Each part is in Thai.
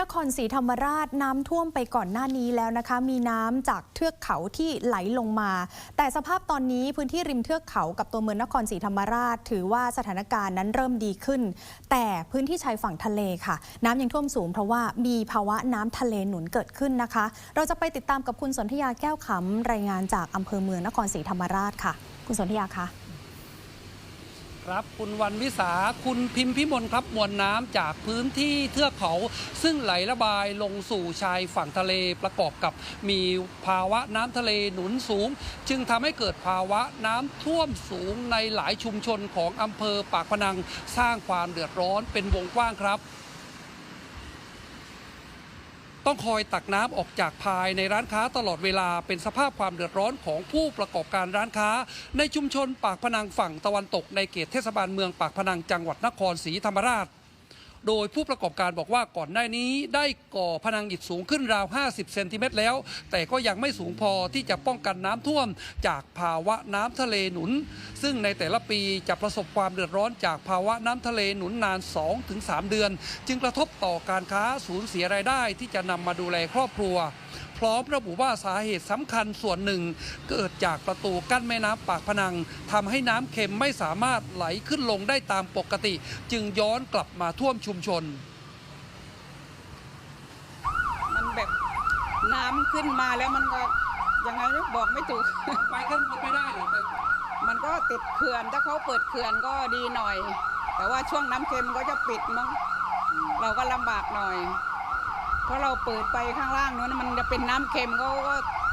นครศรีธรรมราชน้ำท่วมไปก่อนหน้านี้แล้วนะคะ มีน้ำจากเทือกเขาที่ไหลลงมา แต่สภาพตอนนี้พื้นที่ริมเทือกเขากับตัวเมืองนครศรีธรรมราช ถือว่าสถานการณ์นั้นเริ่มดีขึ้น แต่พื้นที่ชายฝั่งทะเลค่ะ น้ำยังท่วมสูงเพราะว่ามีภาวะน้ำทะเลหนุนเกิดขึ้นนะคะ เราจะไปติดตามกับคุณสนธยาแก้วขำรายงานจากอำเภอเมืองนครศรีธรรมราชค่ะ คุณสนธยาคะ ครับ คุณวันวิสาคุณพิมพิมลครับมวลน้ำจากพื้นที่เทือกเขา ซึ่งไหลระบายลงสู่ชายฝั่งทะเลประกอบกับมีภาวะน้ำทะเลหนุนสูง จึงทำให้เกิดภาวะน้ำท่วมสูงในหลายชุมชนของอำเภอปากพนัง สร้างความเดือดร้อนเป็นวงกว้างครับ ต้องคอยตักน้ำออกจากภายในร้านค้าตลอดเวลาเป็นสภาพความเดือดร้อนของผู้ประกอบการร้านค้า ในชุมชนปากพนังฝั่งตะวันตกในเขตเทศบาลเมืองปากพนังจังหวัดนครศรีธรรมราช โดยผู้ประกอบการบอกว่าก่อนหน้านี้ได้ก่อพนังอิฐสูงขึ้นราว 50 เซนติเมตรแล้ว แต่ก็ยังไม่สูงพอที่จะป้องกันน้ำท่วม จากภาวะน้ำทะเลหนุน ซึ่งในแต่ละปีจะประสบความเดือดร้อนจากภาวะน้ำทะเลหนุนนาน 2-3 เดือน จึงกระทบต่อการค้าสูญเสียรายได้ที่จะนำมาดูแลครอบครัว พร้อมระบุว่าสาเหตุสำคัญส่วนหนึ่ง เกิดจากประตูกั้นแม่น้ำปากพนังทำให้น้ำเค็มไม่สามารถไหลขึ้นลงได้ตามปกติ จึงย้อนกลับมาท่วมชุมชน มันแบบน้ำขึ้นมาแล้วมันก็ยังไงนะบอกไม่ถูกไปขึ้นไม่ได้เลยมันก็ติดเขื่อนถ้าเขาเปิดเขื่อนก็ดีหน่อย แต่ว่าช่วงน้ำเค็มก็จะปิดมั้งเราก็ลำบากหน่อย เพราะเราเปิดไปข้างล่างนู้นมันจะเป็นน้ำเค็มก็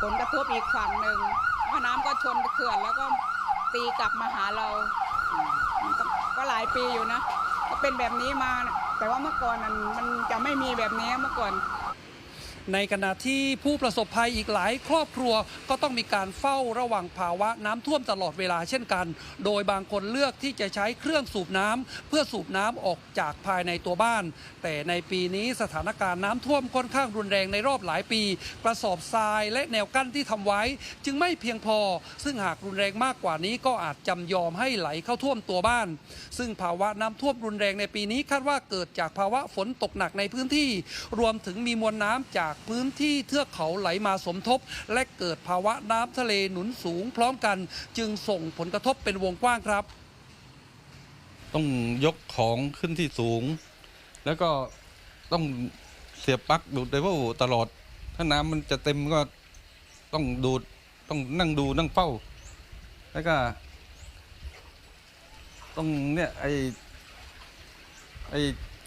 ผลกระทบอีกฝั่งหนึ่งเพราะน้ำก็ชนเขื่อนแล้วก็ตีกลับมาหาเราก็หลายปีอยู่นะ ก็เป็นแบบนี้มา แต่ว่าเมื่อก่อนมันจะไม่มีแบบนี้เมื่อก่อน ในขณะที่ผู้ประสบภัยอีกหลายครอบครัวก็ต้องมีการเฝ้าระวังภาวะน้ำท่วมตลอดเวลาเช่นกัน โดยบางคนเลือกที่จะใช้เครื่องสูบน้ำเพื่อสูบน้ำออกจากภายในตัวบ้าน แต่ในปีนี้สถานการณ์น้ำท่วมค่อนข้างรุนแรงในรอบหลายปี กระสอบทรายและแนวกั้นที่ทำไว้ จึงไม่เพียงพอ ซึ่งหากรุนแรงมากกว่านี้ก็อาจจำยอมให้ไหลเข้าท่วมตัวบ้าน ซึ่งภาวะน้ำท่วมรุนแรงในปีนี้คาดว่าเกิดจากภาวะฝนตกหนักในพื้นที่ รวมถึงมีมวลน้ำจากพื้นที่เทือกเขาไหลมาสมทบ และเกิดภาวะน้ำทะเลหนุนสูงพร้อมกัน จึงส่งผลกระทบเป็นวงกว้างครับ ต้องยกของขึ้นที่สูง แล้วก็ต้องเสียบปลั๊กดูดไดเวตลอด ถ้าน้ำมันจะเต็มก็ต้องดูดต้องนั่งดูนั่งเฝ้า แล้วก็ต้องเนี่ยไอไอ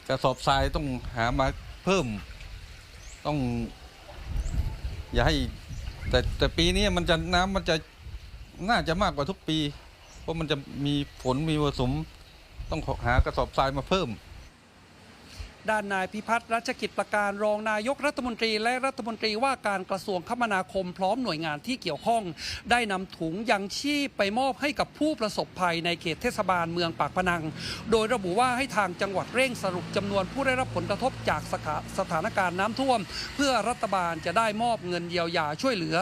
กระสอบทรายต้องหามาเพิ่ม ต้อง อย่าให้ แต่แต่ปีนี้มันจะน้ำมันจะน่าจะมากกว่าทุกปี เพราะมันจะมีฝนมีผสุมต้องหากระสอบทรายมาเพิ่ม ด้านนายพิพัฒน์รัชกิจประการรองนายกรัฐมนตรี และรัฐมนตรีว่าการกระทรวงคมนาคมพร้อมหน่วยงานที่เกี่ยวข้อง ได้นำถุงยังชีพไปมอบให้กับผู้ประสบภัยในเขตเทศบาลเมืองปากพนัง โดยระบุว่าให้ทางจังหวัดเร่งสรุปจำนวนผู้ได้รับผลกระทบจากสถานการณ์น้ำท่วม เพื่อรัฐบาลจะได้มอบเงินเยียวยาช่วยเหลือ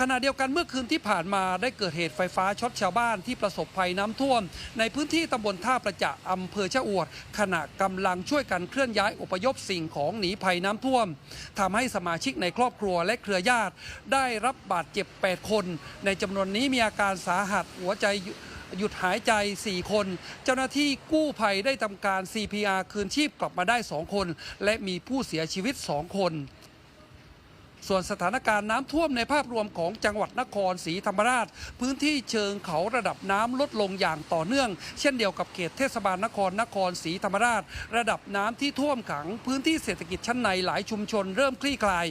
ขณะเดียวกันเมื่อคืนที่ผ่านมาได้เกิดเหตุไฟฟ้าช็อตชาวบ้านที่ประสบภัยน้ำท่วม ในพื้นที่ตำบลท่าประจะอำเภอชะอวด ขณะกำลังช่วยกันเคลื่อนย้ายอพยพสิ่งของหนีภัยน้ำท่วมทำให้สมาชิกในครอบครัวและเครือญาติ ได้รับบาดเจ็บ 8 คน ในจำนวนนี้มีอาการสาหัสหัวใจหยุดหายใจ 4 คน เจ้าหน้าที่กู้ภัยได้ทำการ CPR คืนชีพกลับมาได้ 2 คน และมีผู้เสียชีวิต 2 คน ส่วนสถานการณ์น้ำท่วมในภาพรวมของจังหวัดนครศรีธรรมราช พื้นที่เชิงเขาระดับน้ำลดลงอย่างต่อเนื่อง เช่นเดียวกับเขตเทศบาลนครนครศรีธรรมราช ระดับน้ำที่ท่วมขัง พื้นที่เศรษฐกิจชั้นในหลายชุมชนเริ่มคลี่คลาย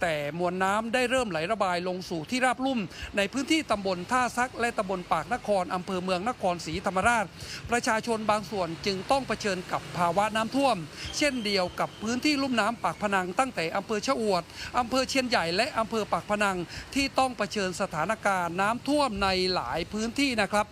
แต่มวลน้ำได้เริ่มไหลระบายลงสู่ที่ราบลุ่ม ในพื้นที่ตำบลท่าซัก และตำบลปากนครอำเภอเมืองนครศรีธรรมราช ประชาชนบางส่วนจึงต้องเผชิญกับภาวะน้ำท่วม เช่นเดียวกับพื้นที่ลุ่มน้ำปากพนังตั้งแต่อำเภอชะอวดอำเภอเชียนใหญ่และอำเภอปากพนังที่ต้องเผชิญสถานการณ์น้ำท่วมในหลายพื้นที่นะครับ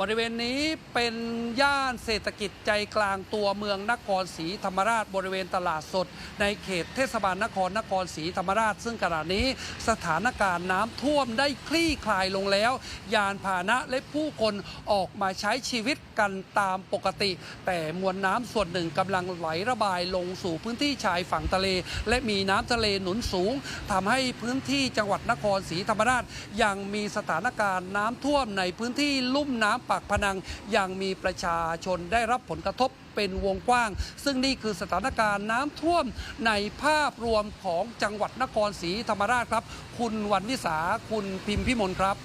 บริเวณนี้เป็นย่านเศรษฐกิจใจกลางตัวเมืองนครศรีธรรมราช บริเวณตลาดสด ในเขตเทศบาลนครนครศรีธรรมราช ซึ่งขณะนี้สถานการณ์น้ำท่วมได้คลี่คลายลงแล้ว ยานพาหนะและผู้คนออกมาใช้ชีวิตกันตามปกติ แต่มวลน้ำส่วนหนึ่งกำลังไหลระบายลงสู่พื้นที่ชายฝั่งทะเล และมีน้ำทะเลหนุนสูงทำให้พื้นที่จังหวัดนครศรีธรรมราช ยังมีสถานการณ์น้ำท่วมในพื้นที่ลุ่มน้ำปากพนังยังมีประชาชนได้รับผลกระทบเป็นวงกว้าง ซึ่งนี่คือสถานการณ์น้ำท่วมในภาพรวมของจังหวัดนครศรีธรรมราชครับ คุณวันวิสาคุณพิมพิมลครับ